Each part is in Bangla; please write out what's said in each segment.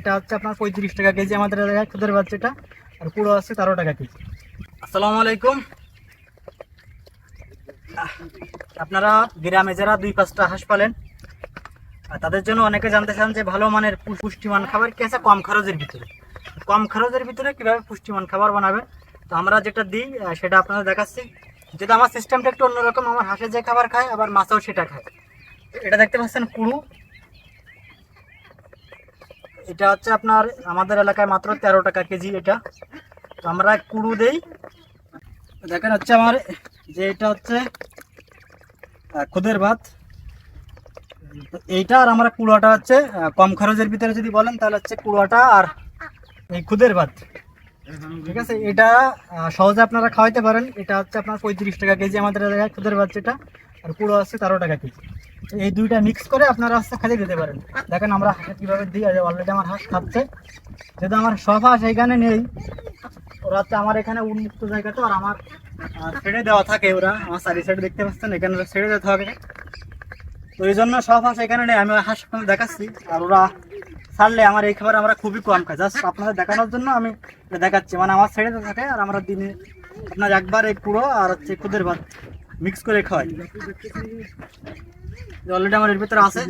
এটা হচ্ছে আপনার পঁয়ত্রিশ টাকা কেজি, আমাদের এলাকায় খুদের বাচ্চাটা আর পুরো আছে তেরো টাকা কেজি। আসসালামু আলাইকুম। আপনারা গ্রামে যারা দুই পাঁচটা হাঁস পালেন তাদের জন্য অনেকে জানতে চান যে ভালো মানের পুষ্টিমান খাবার কি আছে? কম খরচের ভিতরে। কম খরচের ভিতরে কীভাবে পুষ্টিমান খাবার বানাবেন? তো আমরা যেটা দিই সেটা আপনাদের দেখাচ্ছি। যেটা আমার সিস্টেমটা একটু অন্যরকম, আমার হাঁসে যে খাবার খায়, আবার মাছও সেটা খায়। এটা দেখতে পাচ্ছেন কুড়ু। এটা হচ্ছে আপনার আমাদের এলাকায় মাত্র তেরো টাকা কেজি এটা। তো আমরা কুড়ু দেই। দেখেন হচ্ছে আমার যে এটা হচ্ছে খুদের ভাত। এইটা আর আমরা কুড়োটা হচ্ছে কম খরচের ভিতরে যদি বলেন, তাহলে হচ্ছে কুড়োটা আর এই খুদের ভাত। ঠিক আছে? এটা সহজে আপনারা খাওয়াইতে পারেন। এটা হচ্ছে আপনার পঁয়ত্রিশ টাকা কেজি আমাদের এলাকায় খুদের ভাত যেটা। আর কুড়ো হচ্ছে তেরো টাকা কেজি। তো এই দুইটা মিক্স করে আপনারা হচ্ছে খাইয়ে দিতে পারেন। দেখেন আমরা হাঁসে কীভাবে দিই, আর অলরেডি আমার হাঁস খাচ্ছে। যেহেতু আমার সব হাঁস এইখানে নেই, ওরা হচ্ছে আমার এখানে উন্মুক্ত জায়গা তো, আর আমার ছেড়ে দেওয়া থাকে ওরা। আমার চারি সাইড দেখতে পাচ্ছেন, এখানে ছেড়ে দেওয়া থাকে। তো এই জন্য সব হাঁস এখানে নেই, আমি হাঁস দেখাচ্ছি। আর ওরা ছাড়লে আমার এই খাবার আমরা খুবই কম খাই। জাস্ট আপনাদের দেখানোর জন্য আমি দেখাচ্ছি। মানে আমার ছেড়ে থাকে, আর আমরা দিনে আপনার একবার এই পুরো, আর হচ্ছে খুদের ভাত। মিক্স করে খাওয়াই অলরেডি আমার এর ভিতরে আছে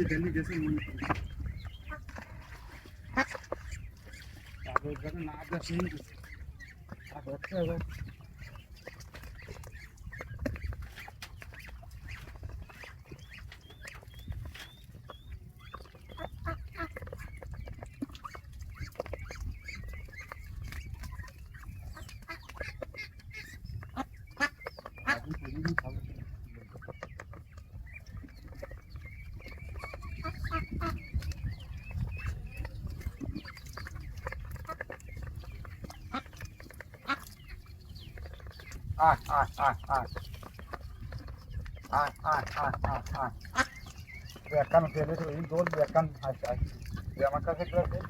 ai ai ai ai ai ai ai ai ai Berkan geliyor, iyi gol Berkan aşağı. Yaman kasıklar değil.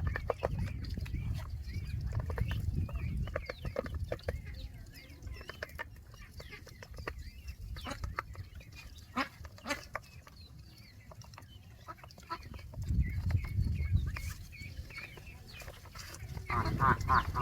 Ah, ah, ah.